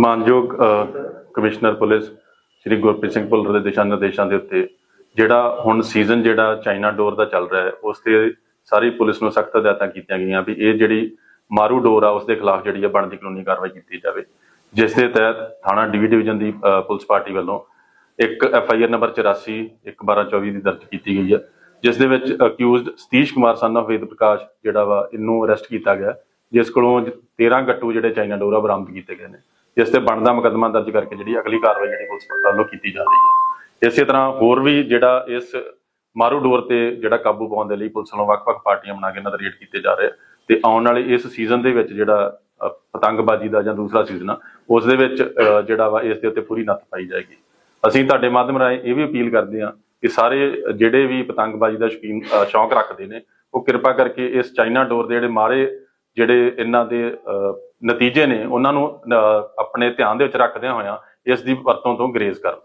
ਮਾਨਯੋਗ commissioner police Shri Gurpreet Singh Bhullar ਦੇ ਦਿਸ਼ਾ ਨਿਰਦੇਸ਼ਾਂ ਦੇ ਉੱਤੇ ਜਿਹੜਾ ਹੁਣ ਸੀਜ਼ਨ ਜਿਹੜਾ ਚਾਈਨਾ ਡੋਰ ਦਾ ਚੱਲ ਰਿਹਾ ਹੈ, ਉਸ ਤੇ ਸਾਰੀ ਪੁਲਿਸ ਨੂੰ ਸਖਤ ਹਦਾਇਤਾਂ ਕੀਤੀਆਂ ਗਈਆਂ ਵੀ ਇਹ ਜਿਹੜੀ ਮਾਰੂ ਡੋਰ ਆ ਉਸ ਦੇ ਖਿਲਾਫ ਜਿਹੜੀ ਆ ਬਣਦੀ ਕਾਨੂੰਨੀ ਕਾਰਵਾਈ ਕੀਤੀ ਜਾਵੇ। ਜਿਸ ਦੇ ਤਹਿਤ ਥਾਣਾ ਡੀ ਡਿਵੀਜ਼ਨ ਦੀ ਪੁਲਿਸ ਪਾਰਟੀ ਵੱਲੋਂ ਇੱਕ ਐਫ ਆਈ ਆਰ ਨੰਬਰ 84 1224 ਦੀ ਦਰਜ ਕੀਤੀ ਗਈ ਹੈ, ਜਿਸ ਦੇ ਵਿੱਚ accused Satish Kumar son of Ved Prakash ਜਿਹੜਾ ਵਾ, ਇਹਨੂੰ ਅਰੈਸਟ ਕੀਤਾ ਗਿਆ, ਜਿਸ ਕੋਲੋਂ 13 ਗੱਟੂ ਜਿਹੜੇ ਚਾਈਨਾ ਡੋਰਾ ਬਰਾਮਦ ਕੀਤੇ ਗਏ ਨੇ। ਜਿਸ ਤੇ ਬਣਦਾ ਮੁਕੱਦਮਾ ਦਰਜ ਕਰਕੇ ਜਿਹੜੀ ਅਗਲੀ ਕਾਰਵਾਈ ਜਿਹੜੀ ਪੁਲਿਸ ਵੱਲੋਂ ਕੀਤੀ ਜਾ ਰਹੀ ਹੈ। ਇਸੇ ਤਰ੍ਹਾਂ ਹੋਰ ਵੀ ਜਿਹੜਾ ਇਸ ਮਾਰੂ ਡੋਰ ਤੇ ਜਿਹੜਾ ਕਾਬੂ ਪਾਉਣ ਦੇ ਲਈ ਪੁਲਿਸ ਵੱਲੋਂ ਵੱਖ-ਵੱਖ ਪਾਰਟੀਆਂ ਬਣਾ ਕੇ ਇਹਨਾਂ ਦਾ ਰੇਡ ਕੀਤੇ ਜਾ ਰਹੇ। ਆ ਤੇ ਆਉਣ ਵਾਲੇ ਇਸ ਸੀਜ਼ਨ ਦੇ ਵਿੱਚ ਜਿਹੜਾ ਪਤੰਗਬਾਜ਼ੀ ਦਾ ਜਾਂ ਦੂਸਰਾ ਸੀਜ਼ਨ ਆ, ਉਸ ਦੇ ਵਿੱਚ ਜਿਹੜਾ ਵਾ ਇਸ ਦੇ ਉੱਤੇ ਪੂਰੀ ਨੱਥ ਪਾਈ ਜਾਏਗੀ। ਅਸੀਂ ਤੁਹਾਡੇ ਮਾਧਿਅਮ ਰਾਹੀਂ ਇਹ ਵੀ ਅਪੀਲ ਕਰਦੇ ਹਾਂ ਕਿ ਸਾਰੇ ਜਿਹੜੇ ਵੀ ਪਤੰਗਬਾਜ਼ੀ ਦਾ ਸ਼ੌਕੀਨ ਸ਼ੌਂਕ ਰੱਖਦੇ ਨੇ, ਉਹ ਕਿਰਪਾ ਕਰਕੇ ਇਸ ਚਾਈਨਾ ਡੋਰ ਦੇ ਜਿਹੜੇ ਮਾਰੇ ਜਿਹੜੇ ਇਹਨਾਂ ਦੇ ਨਤੀਜੇ ਨੇ, ਉਹਨਾਂ ਨੂੰ ਆਪਣੇ ਧਿਆਨ ਦੇ ਵਿੱਚ ਰੱਖਦਿਆਂ ਹੋਇਆਂ ਇਸ ਦੀ ਵਰਤੋਂ ਤੋਂ ਗਰੇਜ਼ ਕਰਨ।